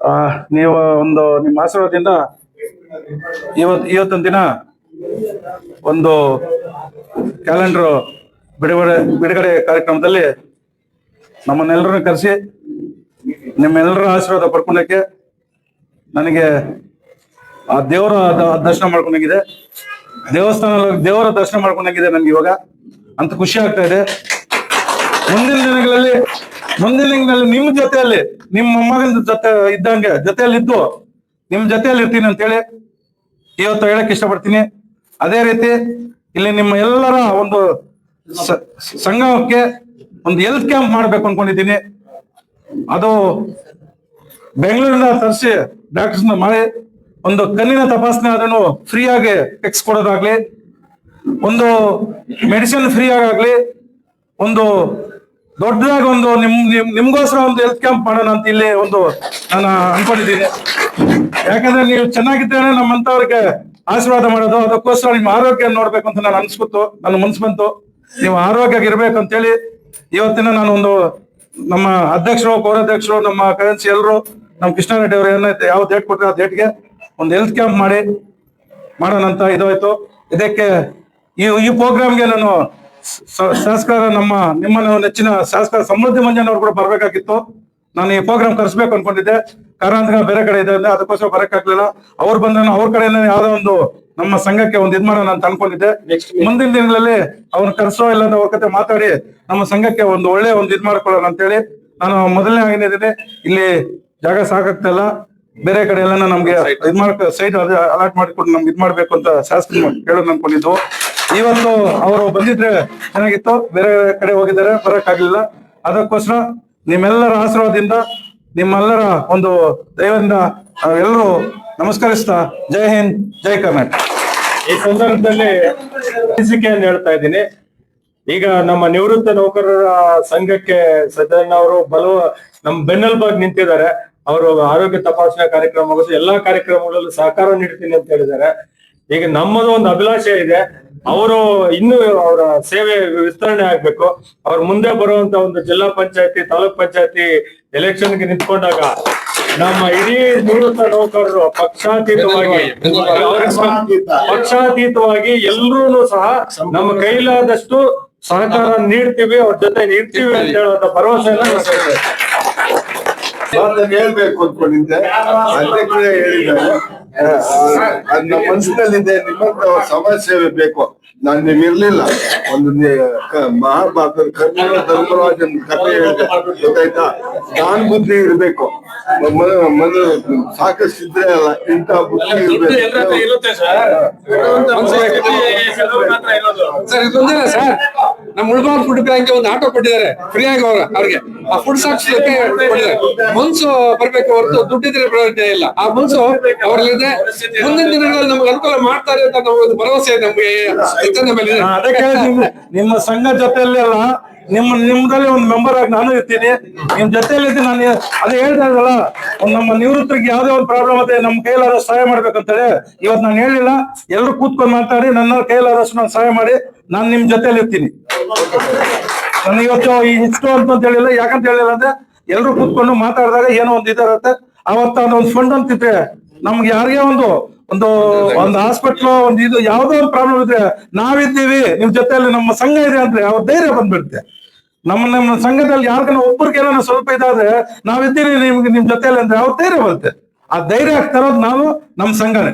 ಆ, ನೀವು ಒಂದು ನಿಮ್ಮ ಆಶೀರ್ವಾದದಿಂದ ಇವತ್ ಇವತ್ತೊಂದು ದಿನ ಒಂದು ಕ್ಯಾಲೆಂಡರ್ ಬಿಡುಗಡೆ ಬಿಡುಗಡೆ ಕಾರ್ಯಕ್ರಮದಲ್ಲಿ ನಮ್ಮನ್ನೆಲ್ಲರನ್ನು ಕರೆಸಿ ನಿಮ್ಮೆಲ್ಲರ ಆಶೀರ್ವಾದ ಪಡ್ಕೊಂಡಕ್ಕೆ ನನಗೆ ಆ ದೇವರ ದರ್ಶನ ಮಾಡ್ಕೊಂಡಾಗಿದೆ. ದೇವಸ್ಥಾನ ದೇವರ ದರ್ಶನ ಮಾಡ್ಕೊಂಡಾಗಿದೆ ನನ್ಗೆ ಇವಾಗ. ಅಂತ ಖುಷಿ ಆಗ್ತಾ ಇದೆ. ಮುಂದಿನ ದಿನಗಳಲ್ಲಿ ಮುಂದಿನ ನಿಮ್ ಜೊತೆಯಲ್ಲಿ, ನಿಮ್ಮ ಮೊಮ್ಮಗನ ಜೊತೆ ಇದ್ದಂಗೆ ಜೊತೆಯಲ್ಲಿ ಇದ್ದು ನಿಮ್ ಜೊತೆಯಲ್ಲಿ ಇರ್ತೀನಿ ಅಂತೇಳಿ ಇವತ್ತು ಹೇಳಕ್ ಇಷ್ಟಪಡ್ತೀನಿ. ಅದೇ ರೀತಿ ಇಲ್ಲಿ ನಿಮ್ಮ ಎಲ್ಲರ ಒಂದು ಸಂಗಮಕ್ಕೆ ಒಂದು ಹೆಲ್ತ್ ಕ್ಯಾಂಪ್ ಮಾಡ್ಬೇಕು ಅನ್ಕೊಂಡಿದ್ದೀನಿ. ಅದು ಬೆಂಗಳೂರಿನ ತರಿಸಿ ಡಾಕ್ಟರ್ಸ್ ಮಾಡಿ, ಒಂದು ಕಣ್ಣಿನ ತಪಾಸಣೆ ಅದನ್ನು ಫ್ರೀ ಆಗಿ ಟೆಕ್ಸ್ ಕೊಡೋದಾಗ್ಲಿ, ಒಂದು ಮೆಡಿಸಿನ್ ಫ್ರೀ ಆಗಾಗ್ಲಿ ಒಂದು ದೊಡ್ಡದಾಗಿ ಒಂದು ನಿಮ್ ನಿಮ್, ನಿಮ್ಗೋಸ್ಕರ ಒಂದು ಹೆಲ್ತ್ ಕ್ಯಾಂಪ್ ಮಾಡೋಣ ಅಂತ ಇಲ್ಲಿ ಒಂದು ನಾನು ಅನ್ಕೊಂಡಿದ್ದೀನಿ. ಯಾಕಂದ್ರೆ ನೀವು ಚೆನ್ನಾಗಿದ್ದೇನೆ ನಮ್ಮಂತವ್ರಿಗೆ ಆಶೀರ್ವಾದ ಮಾಡೋದು, ಅದಕ್ಕೋಸ್ಕರ ನಿಮ್ಮ ಆರೋಗ್ಯ ನೋಡ್ಬೇಕು ಅಂತ ನಾನು ಅನ್ಸ್ಕೊತು ನನ್ನ ಮನ್ಸು ಬಂತು. ನೀವು ಆರೋಗ್ಯ ಇರ್ಬೇಕು ಅಂತೇಳಿ ಇವತ್ತಿನ ನಾನು ಒಂದು ನಮ್ಮ ಅಧ್ಯಕ್ಷರು, ಪೌರಾಧ್ಯಕ್ಷರು, ನಮ್ಮ ಕರೆನ್ಸಿ ಎಲ್ಲರೂ, ನಮ್ಮ ಕೃಷ್ಣಾರೆಡ್ಡಿ ಅವರು ಏನೈತೆ ಯಾವ ಡೇಟ್ ಕೊಟ್ಟರೆ ಆ ಡೇಟ್ಗೆ ಒಂದು ಹೆಲ್ತ್ ಕ್ಯಾಂಪ್ ಮಾಡಿ, ಮಾಡೋಣ ಅಂತ ಇದಾಯ್ತು. ಇದಕ್ಕೆ ಈ ಈ ಪ್ರೋಗ್ರಾಮ್ಗೆ ನಾನು ಸ- ಶಾಸಕರ ನಮ್ಮ ನಿಮ್ಮ ನೆಚ್ಚಿನ ಶಾಸಕ ಸಮೃದ್ಧಿ ಮಂಜನ್ ಅವ್ರು ಕೂಡ ಬರ್ಬೇಕಾಗಿತ್ತು. ನಾನು ಈ ಪ್ರೋಗ್ರಾಮ್ ಕರೆಸ್ಬೇಕು ಅನ್ಕೊಂಡಿದ್ದೆ. ಕಾರಣಾಂತರ ಬೇರೆ ಕಡೆ ಇದೆ ಅಂದ್ರೆ ಅದಕ್ಕೋಸ್ಕರ ಬರಕ್ಕಾಗ್ಲಿಲ್ಲ. ಅವ್ರು ಬಂದ್ರೆ ಅವ್ರ ಕಡೆ ಯಾವ್ದೋ ಒಂದು ನಮ್ಮ ಸಂಘಕ್ಕೆ ಒಂದು ಇದ್ಮಾನ ನಾನು ತಂದ್ಕೊಂಡಿದ್ದೆ ಅನ್ಕೊಂಡಿದ್ದೆ. ಮುಂದಿನ ದಿನಗಳಲ್ಲಿ ಅವ್ರನ್ನ ಕರೆಸೋ ಇಲ್ಲ ಅಂತ ಅವ್ರ ಕತೆ ಮಾತಾಡಿ ನಮ್ಮ ಸಂಘಕ್ಕೆ ಒಂದು ಒಳ್ಳೆ ಒಂದು ಇದ್ ಮಾಡ್ಕೊಳ್ಳೋಣ ಅಂತೇಳಿ ನಾನು ಮೊದಲನೇ ಆಗಿದ್ದೀನಿ ಇಲ್ಲಿ ಜಾಗ ಸಾಕಾಗ್ತಾ ಇಲ್ಲ. ಬೇರೆ ಕಡೆ ಎಲ್ಲ ನಮ್ಗೆ ಇದ್ ಮಾಡ್ಕೊ ಸೈಟ್ ಅಲಾಟ್ ಮಾಡಿಕೊಂಡು ನಮ್ಗೆ ಇದ್ ಮಾಡ್ಬೇಕು ಅಂತ ಶಾಸಕ ಕೇಳೋಣ ಅನ್ಕೊಂಡಿದ್ವು ಇವತ್ತು ಅವರು ಬಂದಿದ್ರೆ ಚೆನ್ನಾಗಿತ್ತು, ಬೇರೆ ಕಡೆ ಹೋಗಿದ್ದಾರೆ ಬರಕ್ ಆಗ್ಲಿಲ್ಲ ಅದಕ್ಕೋಸ್ಕರ ನಿಮ್ಮೆಲ್ಲರ ಆಶೀರ್ವಾದದಿಂದ, ನಿಮ್ಮೆಲ್ಲರ ಒಂದು ದೈವದಿಂದ ಎಲ್ಲರೂ ನಮಸ್ಕರಿಸ್ತಾ ಜೈ ಹಿಂದ್, ಜೈ ಕರ್ನಾಟಕ. ಈ ಸಂದರ್ಭದಲ್ಲಿ ಅನಿಸಿಕೆಯನ್ನು ಹೇಳ್ತಾ ಇದ್ದೀನಿ. ಈಗ ನಮ್ಮ ನಿವೃತ್ತ ನೌಕರರ ಸಂಘಕ್ಕೆ ಸದನ ಅವರು ಬಲವ ನಮ್ಮ ಬೆನ್ನೆಲುಬಾಗಿ ನಿಂತಿದ್ದಾರೆ. ಅವರು ಆರೋಗ್ಯ ತಪಾಸಣಾ ಕಾರ್ಯಕ್ರಮ ಎಲ್ಲಾ ಕಾರ್ಯಕ್ರಮಗಳಲ್ಲೂ ಸಹಕಾರ ನೀಡ್ತೀನಿ ಅಂತ ಹೇಳಿದ್ದಾರೆ. ಈಗ ನಮ್ಮದು ಒಂದು ಅಭಿಲಾಷೆ ಇದೆ. ಅವರು ಇನ್ನು ಅವರ ಸೇವೆ ವಿಸ್ತರಣೆ ಆಗ್ಬೇಕು. ಅವ್ರ ಮುಂದೆ ಬರುವಂತ ಒಂದು ಜಿಲ್ಲಾ ಪಂಚಾಯತಿ ತಾಲೂಕ್ ಪಂಚಾಯತಿ ಎಲೆಕ್ಷನ್ಗೆ ನಿಂತ್ಕೊಂಡಾಗ ನಮ್ಮ ಇಡೀ ನಿವೃತ್ತ ನೌಕರರು ಪಕ್ಷಾತೀತವಾಗಿ ಪಕ್ಷಾತೀತವಾಗಿ ಎಲ್ರೂ ಸಹ ನಮ್ಮ ಕೈಲಾದಷ್ಟು ಸಹಕಾರ ನೀಡ್ತೀವಿ ಅವ್ರ ಜೊತೆ ನೀಡ್ತೀವಿ ಅಂತ ಹೇಳುವಂತ ಭರವಸೆಯನ್ನ. ಮಾತನ್ನ ಹೇಳ್ಬೇಕು ಅನ್ಕೊಂಡಿದ್ದೆ ಅಧ್ಯಕ್ಷರೇ ಹೇಳಿದ್ದಾರೆ. ಅದ್ ನಮ್ಮ ಮನಸ್ಸಿನಲ್ಲಿದೆ ನಿಮ್ಮಂತ ಸಮಾಜ ಸೇವೆ ಬೇಕು. ನಾನು ನಿಮ್ ಇರ್ಲಿಲ್ಲ ಒಂದು ಮಹಾಭಾರತದ ಕರ್ನಾಟಕ ಧರ್ಮರಾಜನ್ ಕಥೆ ಹೇಳಿದೆ. ಗೊತ್ತಾಯ್ತಾ? ನಾನ್ ಬುದ್ಧಿ ಇರ್ಬೇಕು. ಸಾಕಷ್ಟು ಇದ್ರೆ ಅಲ್ಲ ಇಂತ ಬುದ್ಧಿ ಇರುತ್ತೆ ಸರ್? ಇದೊಂದೇನ ಸರ್ ನಮ್ಮ ಮುಳ್ಬಾಗ್ ಫುಡ್ ಬ್ಯಾಂಕ್ ಒಂದು ಆಟೋ ಕೊಟ್ಟಿದ್ದಾರೆ. ಫ್ರೀ ಆಗಿ ಅವ್ರ ಅವ್ರಿಗೆ. ಆ ಫುಡ್ ಸಾಕ್ಸ್ ಕೊಟ್ಟಿದ್ದಾರೆ. ಮುನ್ಸು ಬರ್ಬೇಕು ಹೊರತು ದುಡ್ಡಿದ್ರೆ ಪ್ರಯೋಜನ ಇಲ್ಲ. ಆ ಮುನ್ಸು ಅವ್ರಲ್ಲಿದೆ. ಮುಂದಿನ ದಿನಗಳಲ್ಲಿ ನಮ್ಗೆ ಅನುಕೂಲ ಮಾಡ್ತಾರೆ ಅಂತ ನಾವು ಒಂದು ಭರವಸೆ ನಮ್ಗೆ ಮೇಲೆ ನಿಮ್ಮ ಸಂಘ ಜೊತೆಯಲ್ಲಿ ಅಲ್ಲ ನಿಮ್ಮ ನಿಮ್ದಲ್ಲಿ ಒಂದು ಮೆಂಬರ್ ಆಗಿ ನಾನು ಇರ್ತೀನಿ. ನಿಮ್ ಜೊತೆಯಲ್ಲಿ ಇದ್ದೀನಿ ನಾನು ಅದೇ ಹೇಳ್ತಾ ಇದ್ದಲ್ಲ ನಮ್ಮ ನಿವೃತ್ತರಿಗೆ ಯಾವ್ದೇ ಒಂದು ಪ್ರಾಬ್ಲಮ್ ಅದೇ ನಮ್ಮ ಕೈಲಾದಷ್ಟು ಸಹಾಯ ಮಾಡ್ಬೇಕಂತೇಳಿ ಇವತ್ತು ನಾನು ಹೇಳಿಲ್ಲ. ಎಲ್ಲರೂ ಕೂತ್ಕೊಂಡು ಮಾತಾಡಿ, ನನ್ನ ಕೈಲಾದಷ್ಟು ನಾನು ಸಹಾಯ ಮಾಡಿ, ನಾನು ನಿಮ್ ಜೊತೆಯಲ್ಲಿ ಇರ್ತೀನಿ. ನಾನು ಇವತ್ತು ಇಷ್ಟು ಅಂತ ಹೇಳಿಲ್ಲ. ಯಾಕಂತ ಹೇಳಿಲ್ಲ ಅಂದ್ರೆ ಎಲ್ಲರೂ ಕೂತ್ಕೊಂಡು ಮಾತಾಡಿದಾಗ ಏನೋ ಒಂದು ಇದಾರತ್ತೆ. ಅವತ್ತ ಒಂದು ಫಂಡ್ ಅಂತಿದ್ರೆ ನಮ್ಗೆ ಯಾರಿಗೆ ಒಂದು ಒಂದು ಒಂದು ಹಾಸ್ಪಿಟ್ಲ್ ಒಂದು ಇದು ಯಾವ್ದೋ ಒಂದು ಪ್ರಾಬ್ಲಮ್ ಇದ್ರೆ ನಾವಿದ್ದೀವಿ, ನಿಮ್ ಜೊತೆಯಲ್ಲಿ ನಮ್ಮ ಸಂಘ ಇದೆ ಅಂದ್ರೆ ಅವ್ರ ಧೈರ್ಯ ಬಂದ್ಬಿಡುತ್ತೆ. ನಮ್ಮ ನಮ್ಮ ಸಂಘದಲ್ಲಿ ಯಾರಿಗಾನ ಒಬ್ಬರಿಗೆ ಏನಾದ್ರು ಸ್ವಲ್ಪ ಇದಾದ್ರೆ ನಾವಿದ್ದೀರಿ ನಿಮ್ಗೆ ನಿಮ್ ಜೊತೆಯಲ್ಲಿ ಅಂದ್ರೆ ಅವ್ರ ಧೈರ್ಯ ಬರುತ್ತೆ. ಆ ಧೈರ್ಯ ತರೋದು ನಾವು ನಮ್ಮ ಸಂಘನೇ.